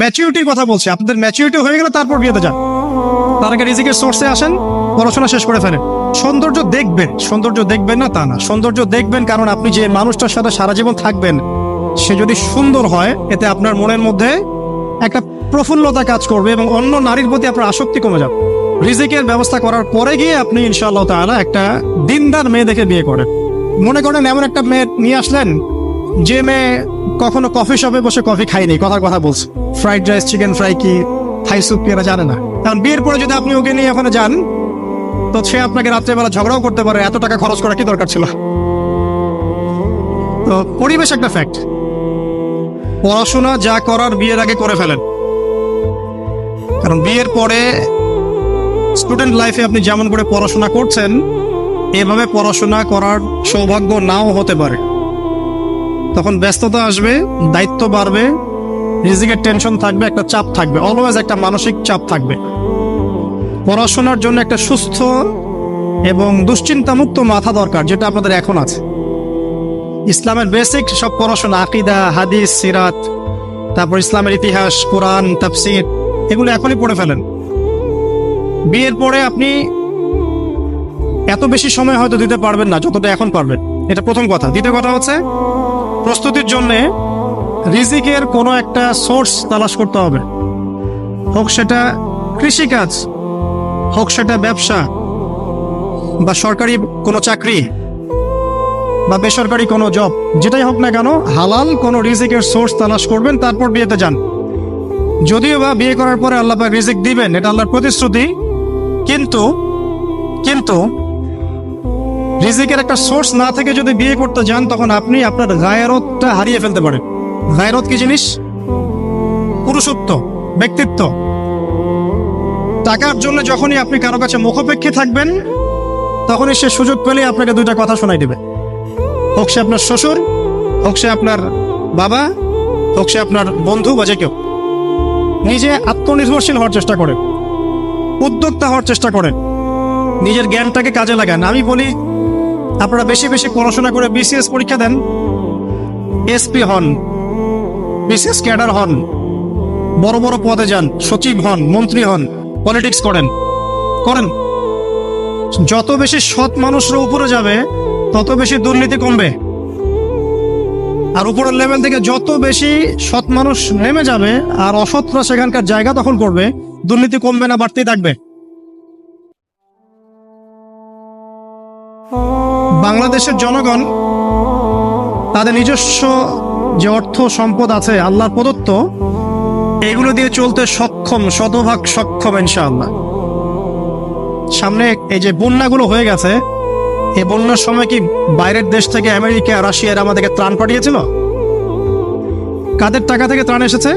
ম্যাচিউরিটির কথা বলছি। আপনাদের ম্যাচিউরিটি হয়ে গেলে তারপর বিয়েতে যান। তার আগে রিজিকের সোর্সে আসেন, পড়াশোনা শেষ করে ফেলেন। সৌন্দর্য দেখবেন সৌন্দর্য দেখবেন না তা না। সৌন্দর্য দেখবেন কারণ আপনি যে মানুষটার সাথে সারা জীবন থাকবেন, সে যদি সুন্দর হয়, এতে আপনার মনের মধ্যে একটা প্রফুল্লতা কাজ করবে এবং অন্য নারীর প্রতি আপনার আসক্তি কমে যাবে। রিজিকের ব্যবস্থা করার পরে গিয়ে আপনি ইনশাআল্লাহ তাআলা একটা দিনদার মেয়ে দেখে বিয়ে করেন। মনে করেন এমন একটা মেয়ে নিয়ে আসলেন, যে মেয়ে কখনো কফি শপে বসে কফি খায়নি, কথার কথা বলছে। ফ্রাইড রাইস চিকেন ফ্রাই কি? থাই স্যুপ কি এরা জানে না। কারণ বিয়ের পরে যদি আপনি ওকে নিয়ে ওখানে যান, তো সে আপনাকে রাত্রেবেলা ঝগড়াও করতে পারে, এত টাকা খরচ করা কি দরকার ছিল? তো পরিবেশ একটা ফ্যাক্ট পড়াশোনা যা করার বিয়ের আগে করে ফেলেন। কারণ বিয়ের পরে স্টুডেন্ট লাইফে আপনি যেমন করে পড়াশোনা করছেন, এভাবে পড়াশোনা করার সৌভাগ্য নাও হতে পারে। তখন ব্যস্ততা আসবে, দায়িত্ব বাড়বে রিজিকের টেনশন থাকবে, একটা চাপ থাকবে অলওয়েজ একটা মানসিক চাপ থাকবে। পড়াশোনার জন্য একটা সুস্থ এবং দুশ্চিন্তামুক্ত মাথা দরকার, যেটা আপনাদের এখন আছে। ইসলামের বেসিক সব পড়াশোনা, আকিদা, হাদিস, সিরাত, তারপর ইসলামের ইতিহাস, কোরআন, তাফসির, এগুলো এখনই পড়ে ফেলেন। বিয়ের পরে আপনি এত বেশি সময় হয়তো দিতে পারবেন না, যতটা এখন পারবেন। এটা প্রথম কথা। দ্বিতীয় কথা হচ্ছে, প্রস্তুতির জন্য রিজিকের কোনো একটা সোর্স তালাশ করতে হবে। হোক সেটা কৃষিকাজ, হোক সেটা ব্যবসা, বা সরকারি কোনো চাকরি, বা বেসরকারি কোনো জব, যেটাই হোক না কেন, হালাল কোনো রিজিকের সোর্স তালাশ করবেন, তারপর বিয়েতে যান। যদিও বা বিয়ে করার পরে আল্লাহ রিজিক দিবেন, এটা আল্লাহর প্রতিশ্রুতি, কিন্তু কিন্তু রিজিকের একটা সোর্স না থেকে যদি বিয়ে করতে যান, তখন আপনি আপনার গায়রতটা হারিয়ে ফেলতে পারেন। গায়রত কি জিনিস? পুরুষত্ব, ব্যক্তিত্ব। টাকার জন্য যখনই আপনি কারও কাছে মুখোপেক্ষী থাকবেন, তখনই সে সুযোগ পেলে আপনাকে দুইটা কথা শোনাই দেবে। হোক সে আপনার শ্বশুর, হোক সে আপনার বাবা, হোক সে আপনার বন্ধু বা যে কেউ। নিজে আত্মনির্ভরশীল হওয়ার চেষ্টা করেন। উদ্যোক্তা হওয়ার চেষ্টা করেন। নিজের জ্ঞানটাকে কাজে লাগান। আমি বলি, আপনারা বেশি বেশি পড়াশোনা করে বিসিএস পরীক্ষা দেন এসপি হন। বিসিএস ক্যাডার হন। বড় বড় পদে যান, সচিব হন, মন্ত্রী হন, পলিটিক্স করেন। করেন। যত বেশি সৎ মানুষরা উপরে যাবে, তত বেশি দুর্নীতি কমবে। আর উপরের লেভেল থেকে যত বেশি সৎ মানুষ নেমে যাবে আর অসৎরা সেখানকার জায়গা দখল করবে, দুর্নীতি কমবে না, বাড়তেই থাকবে। বাংলাদেশের জনগণ তাদের নিজস্ব যে অর্থ সম্পদ আছে, আল্লাহর প্রদত্ত, এগুলো দিয়ে চলতে সক্ষম, শতভাগ সক্ষম, ইনশাআল্লাহ। সামনে এই যে বন্যাগুলো হয়ে গেছে, এই বন্যার সময় কি বাইরের দেশ থেকে আমেরিকা, রাশিয়ার আমাদেরকে ত্রাণ পাঠিয়েছিল? কাদের টাকা থেকে ত্রাণ এসেছে?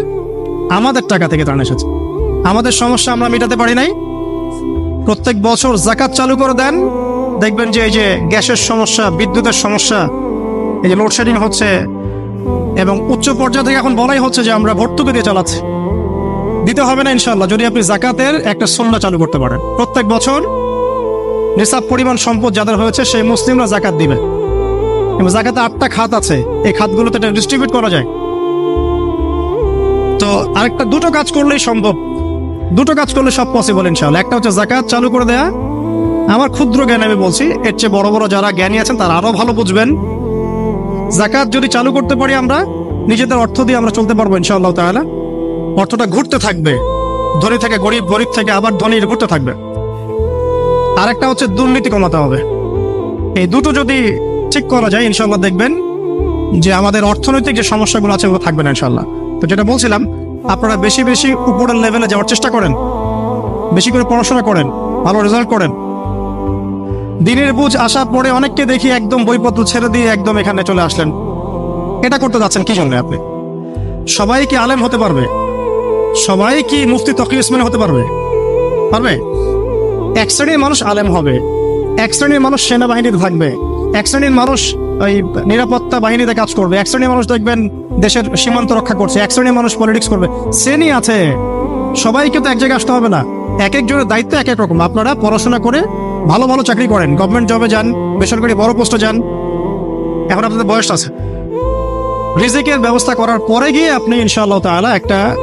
আমাদের টাকা থেকে ত্রাণ এসেছে। আমাদের সমস্যা আমরা মেটাতে পারি নাই। প্রত্যেক বছর জাকাত চালু করে দেন। দেখবেন যে এই যে গ্যাসের সমস্যা, বিদ্যুতের সমস্যা, এই যে লোডশেডিং হচ্ছে এবং উচ্চ পর্যায়ে থেকে এখন বলাই হচ্ছে যে আমরা ভর্তুকি দিয়ে চালাচ্ছি। দিতে হবে না ইনশাল্লাহ যদি আপনি জাকাতের একটা সন্না চালু করতে পারেন। প্রত্যেক বছর নিসাব পরিমাণ সম্পদ যাদের হয়েছে, সেই মুসলিমরা জাকাত দিবে। এবং জাকাতে আটটা খাত আছে, এই খাতগুলোতে এটা ডিস্ট্রিবিউট করা যায়। তো আরেকটা, দুটো কাজ করলেই সম্ভব। দুটো কাজ করলে সব পসিবল ইনশাল্লাহ একটা হচ্ছে জাকাত চালু করে দেয়া। আমার ক্ষুদ্র জ্ঞান আমি বলছি, এর চেয়ে বড় বড় যারা জ্ঞানী আছেন, তারা আরও ভালো বুঝবেন। জাকাত যদি চালু করতে পারি আমরা, নিজেদের অর্থ দিয়ে আমরা চলতে পারব ইনশাআল্লাহ তাহলে অর্থটা ঘুরতে থাকবে। ধনী থেকে গরিব গরিব থেকে আবার ধনী ঘুরতে থাকবে। আরেকটা হচ্ছে দুর্নীতি কমাতে হবে। এই দুটো যদি ঠিক করা যায় ইনশাল্লাহ দেখবেন যে আমাদের অর্থনৈতিক যে সমস্যাগুলো আছে, ওগুলো থাকবে না ইনশাল্লাহ তো যেটা বলছিলাম, আপনারা বেশি বেশি উপরের লেভেলে যাওয়ার চেষ্টা করেন। বেশি করে পড়াশোনা করেন, ভালো রেজাল্ট করেন। দিনের বুঝ আসার পরে অনেককে দেখি একদম বইপত্র ছেড়ে দিয়ে একদম এখানে চলে আসলেন। এটা করতে যাচ্ছেন কি জন্য আপনি? সবাই কি আলেম হতে পারবে? সবাই কি মুফতি তকি ইসমাইল হতে পারবে? পারবে? এক শ্রেণির মানুষ আলেম হবে। এক শ্রেণির মানুষ সেনাবাহিনীতে থাকবে। এক শ্রেণির মানুষ ওই নিরাপত্তা বাহিনীতে কাজ করবে। এক শ্রেণির মানুষ দেখবেন দেশের সীমান্ত রক্ষা করছে। এক শ্রেণির মানুষ পলিটিক্স করবে। শ্রেণি আছে। সবাইকে তো এক জায়গায় আসতে হবে না। এক একজনের দায়িত্ব এক এক রকম। আপনারা পড়াশোনা করে ভালো ভালো চাকরি করেন। গভর্নমেন্ট জবে যান, বেসরকারি বড় পোস্টে যান। এখন আপনাদের বয়স আছে। রিজিকের ব্যবস্থা করার পরে গিয়ে আপনি ইনশাআল্লাহ তাআলা একটা